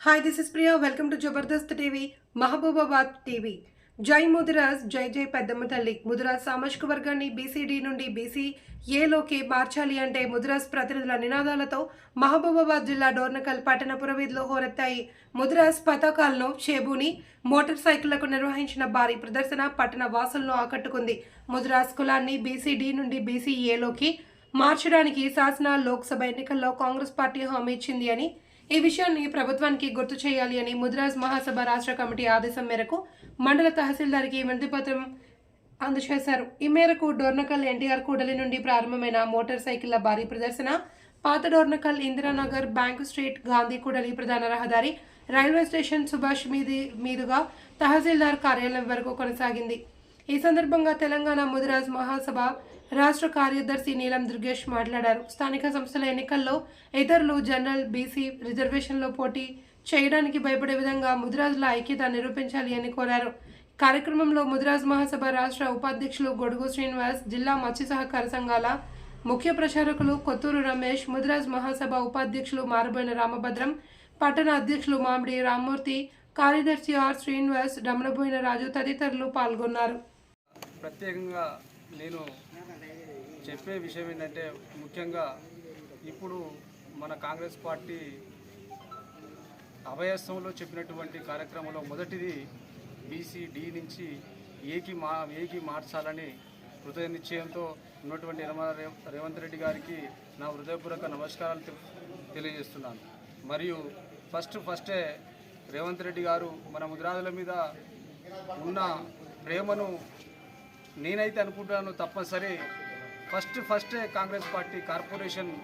Hi this is Priya welcome to Jabardasth TV Mahabubabad TV జై ముదిరాజ్ జై జై పెద్దమ్మ తల్లి ముదిరాజ్ సామాజిక వర్గాన్ని బీసీడీ నుండి బీసీ ఏలోకి మార్చాలి అంటే ముదిరాజ్ ప్రతినిధుల నినాదాలతో మహబూబాబాద్ జిల్లా డోర్నకల్ పట్టణ పురవీధిలో హోరెత్తాయి. ముదిరాజ్ పతాకాలను చేబూని మోటార్ సైకిళ్ళకు నిర్వహించిన భారీ ప్రదర్శన పట్టణ వాసులను ఆకట్టుకుంది. ముదిరాజ్ కులాన్ని బీసీడీ నుండి బీసీఏలోకి మార్చడానికి శాసన లోక్సభ ఎన్నికల్లో కాంగ్రెస్ పార్టీ హామీ ఇచ్చింది అని ఈ విషయాన్ని ప్రభుత్వానికి గుర్తు చేయాలి అని ముద్రాజ్ మహాసభ రాష్ట్ర కమిటీ ఆదేశం మేరకు మండల తహసీల్దార్కి వినతిపత్రం అందజేశారు. ఈ మేరకు డోర్నకల్ ఎన్టీఆర్ కూడలి నుండి ప్రారంభమైన మోటార్ సైకిళ్ళ భారీ ప్రదర్శన పాత డోర్నకల్ ఇందిరానగర్ బ్యాంకు స్ట్రీట్ గాంధీ కూడలి ప్రధాన రహదారి రైల్వే స్టేషన్ సుభాష్ మీది మీదుగా తహసీల్దార్ కార్యాలయం వరకు కొనసాగింది. ఈ సందర్భంగా తెలంగాణ ముదిరాజ్ మహాసభ రాష్ట్ర కార్యదర్శి నీలం దుర్గేష్ మాట్లాడారు. స్థానిక సంస్థల ఎన్నికల్లో ఇతరులు జనరల్ బీసీ రిజర్వేషన్లో పోటీ చేయడానికి భయపడే విధంగా ముదిరాజుల ఐక్యత నిరూపించాలి అని కోరారు. కార్యక్రమంలో ముదిరాజ్ మహాసభ రాష్ట్ర ఉపాధ్యక్షులు గొడుగు శ్రీనివాస్ జిల్లా మత్స్య సహకార సంఘాల ముఖ్య ప్రచారకులు కొత్తూరు రమేష్ ముదిరాజ్ మహాసభ ఉపాధ్యక్షులు మారుబోయిన రామభద్రం పట్టణ అధ్యక్షులు మామిడి రామ్మూర్తి కార్యదర్శి ఆర్ శ్రీనివాస్ రమణబోయిన రాజు తదితరులు పాల్గొన్నారు. ప్రత్యేకంగా నేను చెప్పే విషయం ఏంటంటే ముఖ్యంగా ఇప్పుడు మన కాంగ్రెస్ పార్టీ అభయస్థంలో చెప్పినటువంటి కార్యక్రమంలో మొదటిది బీసీ డి నుంచి ఏకి మా ఏకి మార్చాలని హృదయ నిశ్చయంతో ఉన్నటువంటి యనమల రేవంత్ రెడ్డి గారికి నా హృదయపూర్వక నమస్కారాలు తెలియజేస్తున్నాను. మరియు ఫస్ట్ ఫస్టే రేవంత్ రెడ్డి గారు మన ముద్రాదుల మీద ఉన్న ప్రేమను నేనైతే అనుకుంటున్నాను తప్పనిసరి. First first Congress party corporation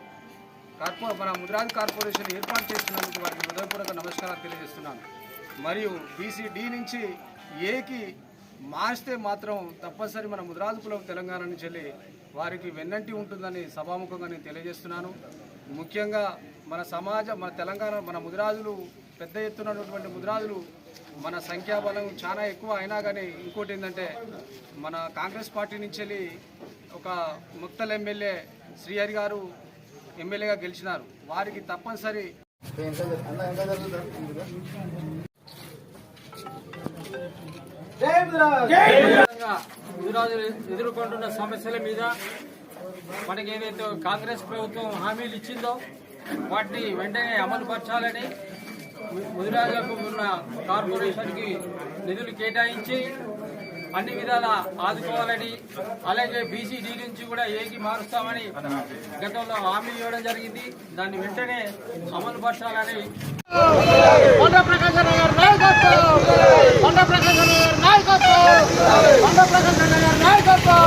కార్పొ మన ముద్రాజ్ కార్పొరేషన్ ఏర్పాటు చేస్తున్నందుకు వారికి హృదయపూర్వక నమస్కారాలు తెలియజేస్తున్నాను. మరియు బీసీడీ నుంచి ఏకి మార్చితే మాత్రం తప్పనిసరి మన ముద్రాజు కులం తెలంగాణ నుంచి వెళ్ళి వారికి వెన్నంటి ఉంటుందని సభాముఖంగా నేను తెలియజేస్తున్నాను. ముఖ్యంగా మన సమాజ మన తెలంగాణ మన ముదిరాజులు పెద్ద ఎత్తున ఉన్నటువంటి ముద్రాజులు మన సంఖ్యాబలం చాలా ఎక్కువ అయినా కానీ ఇంకోటి ఏంటంటే మన కాంగ్రెస్ పార్టీ నుంచి వెళ్ళి ఒక ముక్తల్ ఎమ్మెల్యే శ్రీహరి గారు ఎమ్మెల్యేగా గెలిచినారు. వారికి తప్పనిసరి విధంగా ఎదుర్కొంటున్న సమస్యల మీద మనకి ఏదైతే కాంగ్రెస్ ప్రభుత్వం హామీలు ఇచ్చిందో వాటిని వెంటనే అమలు పరచాలని ముదిరాజులకు ఉన్న కార్పొరేషన్కి నిధులు కేటాయించి అన్ని విధాలా ఆదుకోవాలని అలాగే బీసీడీ నుంచి కూడా ఏకి మారుస్తామని గతంలో హామీ ఇవ్వడం జరిగింది. దాన్ని వెంటనే అమలు పరచాలని నాయకత్వం కొండ ప్రకాశ్ నగర్ నాయకత్వం కొండ ప్రకాశ్ నగర్ నాయకత్వం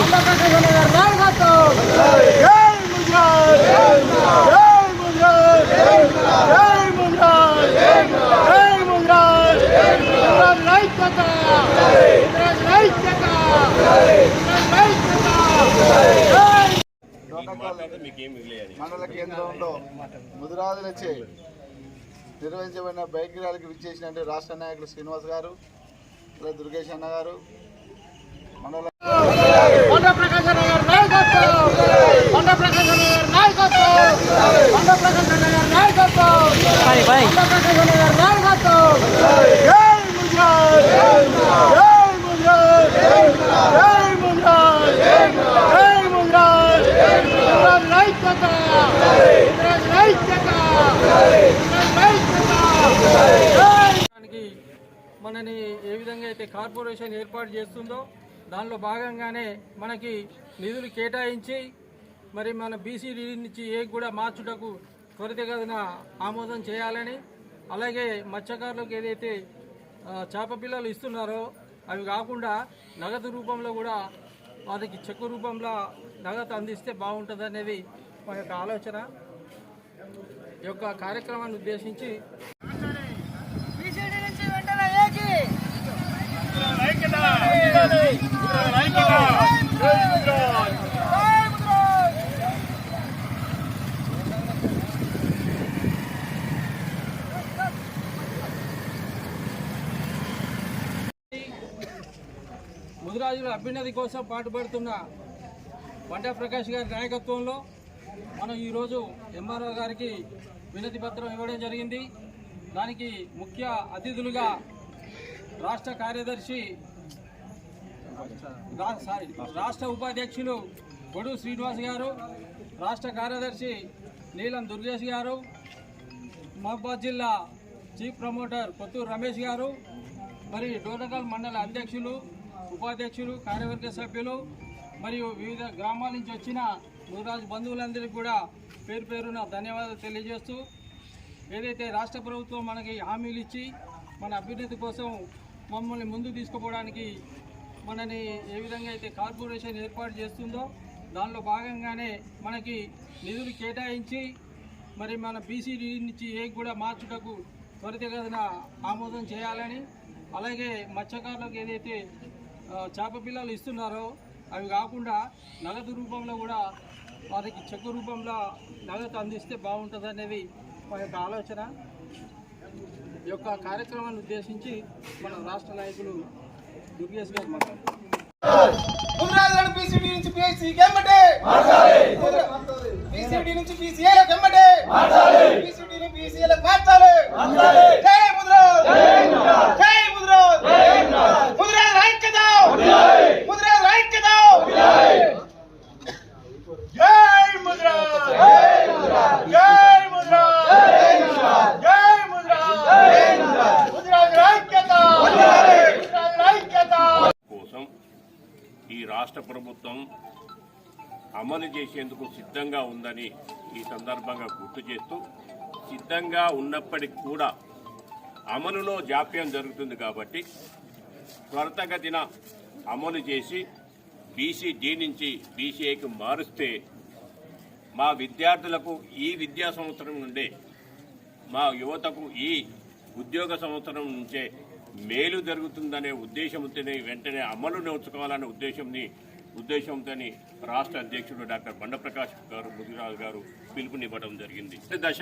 కొండ ప్రకాశ్ నగర్ నాయకత్వం జై ముజరాజ్ జై ముజరాజ్ జై ముజరాజ్ జై ముజరాజ్ ముజరాజ్ నాయకత ముజరాజ్ నాయకత ముజరాజ్ నాయకత జై మండల కేంద్రంలో ముదిరాజులచే నిర్వహించబడిన బైక్ ర్యాలీకి విచ్చేసినటువంటి రాష్ట్ర నాయకులు శ్రీనివాస్ గారు ఇలా దుర్గేష్ అన్న గారు మండల కొండ ప్రకాశ్ నగర్ నాయకత్వం కొండ ప్రకాశ్ నగర్ నాయకత్వం కొండ ప్రకాశ్ నగర్ నాయకత్వం కొండ ప్రకాశ్ నగర్ నాయకత్వం జై ముజరాజ్ జై ముజరాజ్ జై ముజరాజ్ జై ముజరాజ్ ముజరాజ్ నాయకత ముజరాజ్ నాయకత ముజరాజ్ నాయకత జై దానికి మనని ఏ విధంగా అయితే కార్పొరేషన్ ఏర్పాటు చేస్తుందో దానిలో భాగంగానే మనకి నిధులు కేటాయించి మరి మన బీసీడీ నుంచి ఏ కూడా మార్చుటకు త్వరితగతిన ఆమోదం చేయాలని అలాగే మత్స్యకారులకు ఏదైతే చేప పిల్లలు ఇస్తున్నారో అవి కాకుండా నగదు రూపంలో కూడా వారికి చెక్కు రూపంలో నగదు అందిస్తే బాగుంటుంది అనేది మా యొక్క ఆలోచన. ఈ యొక్క కార్యక్రమాన్ని ఉద్దేశించి బీజేడీ నుంచి వెంటనే ఏకి రాజుల అభ్యున్నతి కోసం పాటుపడుతున్న బండా ప్రకాష్ గారి నాయకత్వంలో మనం ఈరోజు ఎంఆర్ఓ గారికి వినతి పత్రం ఇవ్వడం జరిగింది. దానికి ముఖ్య అతిథులుగా రాష్ట్ర కార్యదర్శి రా- సారీ రాష్ట్ర ఉపాధ్యక్షులు గొడు శ్రీనివాస్ గారు రాష్ట్ర కార్యదర్శి నీలం దుర్గేష్ గారు మహబాద్ జిల్లా చీఫ్ ప్రమోటర్ కొత్తూరు రమేష్ గారు మరి డోనకల్ మండల అధ్యక్షులు ఉపాధ్యక్షులు కార్యవర్గ సభ్యులు మరియు వివిధ గ్రామాల నుంచి వచ్చిన ముదిరాజు బంధువులందరికీ కూడా పేరు పేరున ధన్యవాదాలు తెలియజేస్తూ ఏదైతే రాష్ట్ర ప్రభుత్వం మనకి హామీలు ఇచ్చి మన అభ్యున్నతి కోసం మమ్మల్ని ముందు తీసుకుపోవడానికి మనని ఏ విధంగా అయితే కార్పొరేషన్ ఏర్పాటు చేస్తుందో దానిలో భాగంగానే మనకి నిధులు కేటాయించి మరి మన బీసీడీ నుంచి ఏ కూడా మార్చుటకు త్వరితగతిన ఆమోదం చేయాలని అలాగే మత్స్యకారులకు ఏదైతే చేప పిల్లలు ఇస్తున్నారో. అవి కాకుండా నగదు రూపంలో కూడా వారికి చెక్కు రూపంలో నగదు అందిస్తే బాగుంటుంది అనేది మా యొక్క ఆలోచన. ఈ యొక్క కార్యక్రమాన్ని ఉద్దేశించి మన రాష్ట్ర నాయకులు దుర్గేష్ గారు మాట్లాడుతున్నారు ముద్రాజులను బీసీడీ నుంచి బీసీ గెమ్మటే బీసీడీ నుంచి బీసీఏలకు గెమ్మటే బీసీడీని బీసీఏలకు మార్చాలి జై ముద్రాజ్ జై ముద్రాజ్ ముద్రాజ్ ఐక్యత ముద్రాజ్ ఐక్యత జై ముద్రాజ్ జై ముద్రాజ్ జై ముద్రాజ్ ముద్రాజ్ ఐక్యత ముద్రాజ్ ఐక్యత కోసం ఈ రాష్ట్ర ప్రభుత్వం అమలు చేసేందుకు సిద్ధంగా ఉందని ఈ సందర్భంగా గుర్తు చేస్తూ సిద్ధంగా ఉన్నప్పటికీ కూడా అమలులో జాప్యం జరుగుతుంది కాబట్టి త్వరితగతిన అమలు చేసి బీసీ డి నుంచి బీసీఐకి మారుస్తే మా విద్యార్థులకు ఈ విద్యా సంవత్సరం నుండే మా యువతకు ఈ ఉద్యోగ సంవత్సరం నుంచే మేలు జరుగుతుందనే ఉద్దేశంతోనే వెంటనే అమలు నేర్చుకోవాలనే ఉద్దేశంని ఉద్దేశంతోని రాష్ట్ర అధ్యక్షుడు డాక్టర్ బండప్రకాష్ గారు ముదిరాజు గారు పిలుపునివ్వడం జరిగింది. దశ